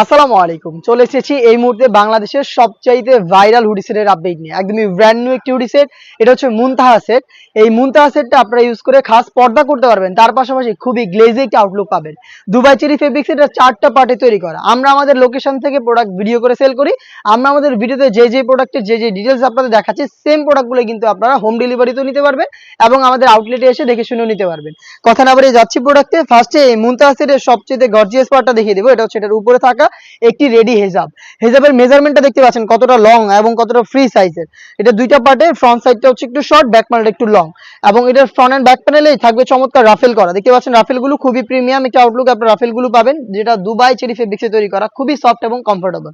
আসসালামু আলাইকুম। চলে এসেছি এই মুহূর্তে বাংলাদেশের সবচাইতে ভাইরাল হুডি সেটের আপডেট নিয়ে। একদমই ব্র্যান্ড নিউ একটি হুডি সেট এটা হচ্ছে মুনতাহা সেট এই মুনতাহা সেটটা আপনারা ইউজ করে খাস পর্দা করতে পারবেন। তার পাশাপাশি খুবই গ্লেজি একটি আউটলুক পাবেন। দুবাই চেরি ফেব্রিক্স এটা চারটা পার্টে তৈরি করা। আমরা আমাদের লোকেশন থেকে প্রোডাক্ট ভিডিও করে সেল করি। আমরা আমাদের ভিডিওতে যে যে প্রোডাক্টের যে যে ডিটেলস আপনাদের দেখাচ্ছি সেম প্রোডাক্টগুলো কিন্তু আপনারা হোম ডেলিভারিতেও নিতে পারবেন এবং আমাদের আউটলেটে এসে দেখে শুনেও নিতে পারবেন। কথা না বলে যাচ্ছি প্রোডাক্টে ফার্স্টে এই মুনতাহা সেটের সবচেয়ে গর্জিয়াস পার্টটা দেখিয়ে দেবো। এটা হচ্ছে এটার উপরে থাকা একটি রেডি হেজাব। হেজাবের মেজারমেন্টটা দেখতে পাচ্ছেন কতটা লং এবং কতটা ফ্রি সাইজের এটা দুইটা পার্টে ফ্রন্ট সাইডটা হচ্ছে একটু শর্ট ব্যাক প্যানেলটা একটু লং এবং এটার ফ্রন্ট এন্ড ব্যাক প্যানেলে থাকবে চমৎকার রাফেল করা। দেখতে পাচ্ছেন রাফেলগুলো খুবই প্রিমিয়াম একটা আউটলুক আপনার রাফেলগুলো পাবেন, যেটা দুবাই চেরি ফেব্রিক্সে তৈরি করা, খুবই সফট এবং কমফোর্টেবল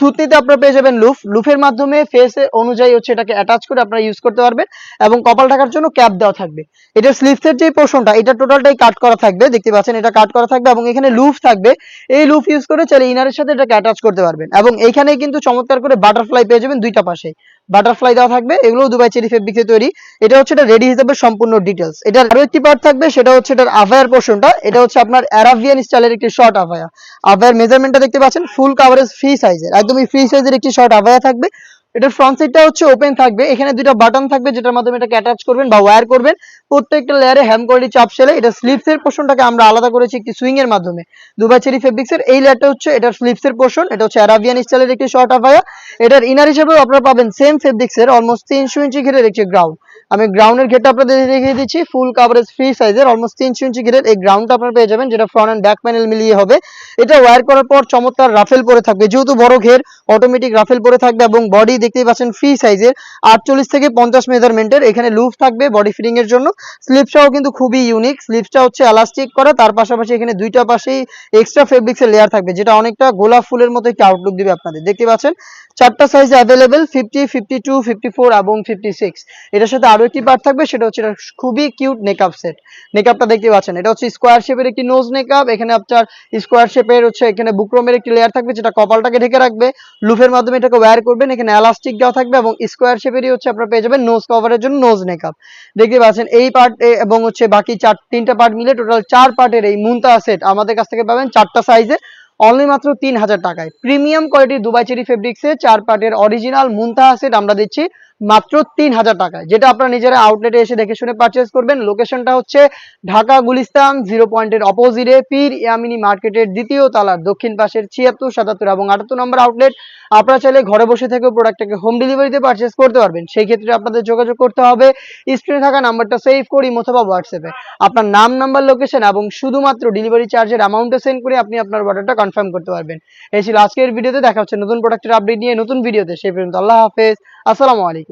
থুতনিতে আপনারা পেয়ে যাবেন লুফ লুফের মাধ্যমে ফেস অনুযায়ী হচ্ছে এটাকে অ্যাটাচ করে আপনারা ইউজ করতে পারবেন এবং কপাল ঢাকার জন্য ক্যাপ দেওয়া থাকবে। এটা স্লিভসের যে পোর্শনটা এটা টোটালটাই কাট করা থাকবে। দেখতে পাচ্ছেন এটা কাট করা থাকবে এবং এখানে লুফ থাকবে। এই লুফ ইউজ করে চাইলে ইনারের সাথে এটাকে অ্যাটাচ করতে পারবেন। এবং এইখানে কিন্তু চমৎকার করে বাটারফ্লাই পেয়ে যাবেন দুইটা পাশে। বাটারফ্লাই দেওয়া থাকবে এগুলো দুবাই চেরি ফেব্রিক্সে তৈরি। এটা হচ্ছে এটা রেডি হিসেবে সম্পূর্ণ ডিটেলস এটার আরও একটি পার্ট থাকবে, সেটা হচ্ছে এটার আভায়ার পোর্শনটা এটা হচ্ছে আপনার অ্যারাবিয়ান স্টাইলের একটি শর্ট আভায়া আভায়ার মেজারমেন্টটা দেখতে পাচ্ছেন ফুল কাভারেজ ফ্রি সাইজের একদমই ফ্রি সাইজের একটি শর্ট আভায়া থাকবে। এটার ফ্রন্ট সাইডটা হচ্ছে ওপেন থাকবে। এখানে দুইটা বাটন থাকবে যেটার মাধ্যমে এটাকে অ্যাটাচ করবেন বা ওয়্যার করবেন। প্রত্যেকটা লেয়ারে হ্যাম কোয়ালিটি চাপ সেলে এটা স্লিপস এর পোর্শনটাকে আমরা আলাদা করেছি একটি সুইং এর মাধ্যমে। দুবাই চেরি ফেব্রিক্স এর এই লেয়ারটা হচ্ছে এটার স্লিপস এর পোর্শন এটা হচ্ছে অ্যারাবিয়ান স্টাইলের একটি শর্ট আভায়া এটার ইনার হিসেবে আপনারা পাবেন সেম ফেব্রিক্স এর অলমোস্ট তিনশো ইঞ্চি ঘিরের একটি গ্রাউন্ড আমি গ্রাউন্ডের ঘেরটা আপনাদের দেখিয়ে দিচ্ছি ফুল কাভারেজ ফ্রি সাইজের অলমোস্ট তিনশো ইঞ্চি ঘিরের এই গ্রাউন্ডটা আপনারা পেয়ে যাবেন, যেটা ফ্রন্ট অ্যান্ড ব্যাক প্যানেল মিলিয়ে হবে। এটা ওয়্যার করার পর চমৎকার রাফেল পরে থাকবে। যেহেতু বড় ঘের অটোমেটিক রাফেল পরে থাকবে এবং বডি দেখতেই পাচ্ছেন ফ্রি সাইজের আটচল্লিশ থেকে পঞ্চাশ মেজারমেন্টের এখানে লুফ থাকবে বডি ফিটিং এর জন্য। স্লিপসটাও কিন্তু খুবই ইউনিক স্লিপসটা হচ্ছে এলাস্টিক করা, তার পাশাপাশি এখানে দুইটা পাশেই এক্সট্রা ফেব্রিক্স এর লেয়ার থাকবে, যেটা অনেকটা গোলাপ ফুলের মতো একটি আউটলুক দিবে আপনাদের। দেখতে পাচ্ছেন, চারটা size available fifty fifty two fifty four এবং ফিফটি সিক্স এটার সাথে আরও একটি পার্ট থাকবে, সেটা হচ্ছে এটা খুবই কিউট মেকআপ সেট মেকআপটা দেখতে পাচ্ছেন, এটা হচ্ছে স্কোয়ার শেপের একটি নোজ মেকআপ এখানে আপনার স্কোয়ার শেপের হচ্ছে এখানে বুকরমের একটি লেয়ার থাকবে, যেটা কপালটাকে ঢেকে রাখবে। লুফের মাধ্যমে এটাকে ওয়্যার করবেন, এখানে এলাস্টিক দেওয়া থাকবে এবং স্কোয়ার শেপেরই হচ্ছে আপনারা পেয়ে যাবেন নোজ কভারের জন্য নোজ মেকআপ দেখতে পাচ্ছেন এই পার্ট এবং হচ্ছে বাকি চার, তিনটা পার্ট মিলে টোটাল চার পার্টের এই মুন্তা সেট আমাদের কাছ থেকে পাবেন চারটা সাইজে অনলি মাত্র তিন হাজার টাকায়। প্রিমিয়াম কোয়ালিটির দুবাই চেরি ফেব্রিক্সে চার পার্টের অরিজিনাল মুন্তা সেট আমরা দিচ্ছি। মাত্র তিন হাজার টাকায়। যেটা আপনারা নিজেরা আউটলেটে এসে দেখে শুনে পারচেস করবেন। লোকেশনটা হচ্ছে ঢাকা গুলিস্তান জিরো পয়েন্টের অপোজিটে পীর ইয়ামিনি মার্কেটের দ্বিতীয় তালার দক্ষিণ পাশের ছিয়াত্তর, সাতাত্তর এবং আটাত্তর নম্বর আউটলেট আপনারা চাইলে ঘরে বসে থেকে প্রোডাক্টটাকে হোম ডেলিভারিতে পারচেস করতে পারবেন। সেই ক্ষেত্রে আপনাদের যোগাযোগ করতে হবে। স্ক্রিনে থাকা নাম্বারটা সেভ করি অথবা হোয়াটসঅ্যাপে আপনার নাম নাম্বার লোকেশন এবং শুধুমাত্র ডেলিভারি চার্জের অ্যামাউন্টটা সেন্ড করে আপনি আপনার অর্ডারটা কনফার্ম করতে পারবেন। এই ছিল আজকের ভিডিওতে দেখা হচ্ছে নতুন প্রোডাক্টের আপডেট নিয়ে নতুন ভিডিওতে সেই পর্যন্ত আল্লাহ হাফেজ। আসসালামু আলাইকুম।